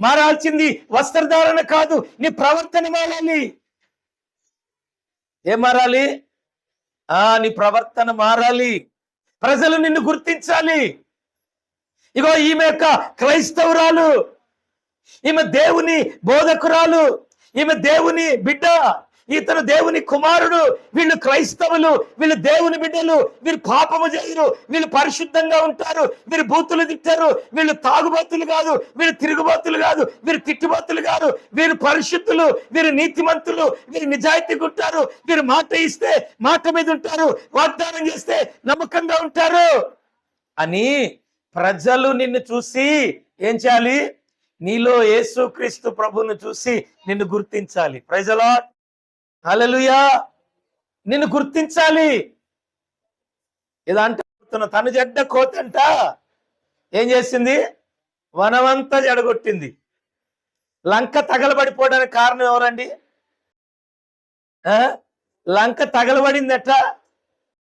మారాల్సింది వస్త్రధారణ కాదు నీ ప్రవర్తన మారాలి. ఏం మారాలి? ఆ నీ ప్రవర్తన మారాలి. ప్రజలు నిన్ను గుర్తించాలి. ఇగో ఈమె యొక్క క్రైస్తవురాలు. ఈమె దేవుని బోధకురాలు. ఈమె దేవుని బిడ్డ. ఇతను దేవుని కుమారుడు వీళ్ళు క్రైస్తవులు వీళ్ళు దేవుని బిడ్డలు వీళ్ళు పాపము చేయరు వీళ్ళు పరిశుద్ధంగా ఉంటారు వీరు బూతులు తిట్టారు వీళ్ళు తాగుబోతులు కాదు వీరు తిరుగుబోతులు కాదు వీరు తిట్టుబోతులు కాదు వీరు పరిశుద్ధులు వీరు నీతిమంతులు వీరు నిజాయితీగా ఉంటారు వీరు మాట ఇస్తే మాట మీద ఉంటారు వాగ్దానం చేస్తే నమ్మకంగా ఉంటారు. అని ప్రజలు నిన్ను చూసి ఏం చేయాలి? నీలో యేసుక్రీస్తు ప్రభువును చూసి నిన్ను గుర్తించాలి. ప్రజలా హలలుయా నిన్ను గుర్తించాలి. ఇదంటే తన జడ్డ కోతంట. ఏం చేసింది? వనమంతా జడగొట్టింది. లంక తగలబడిపోవడానికి కారణం ఎవరండి? ఆ? లంక తగలబడిందట.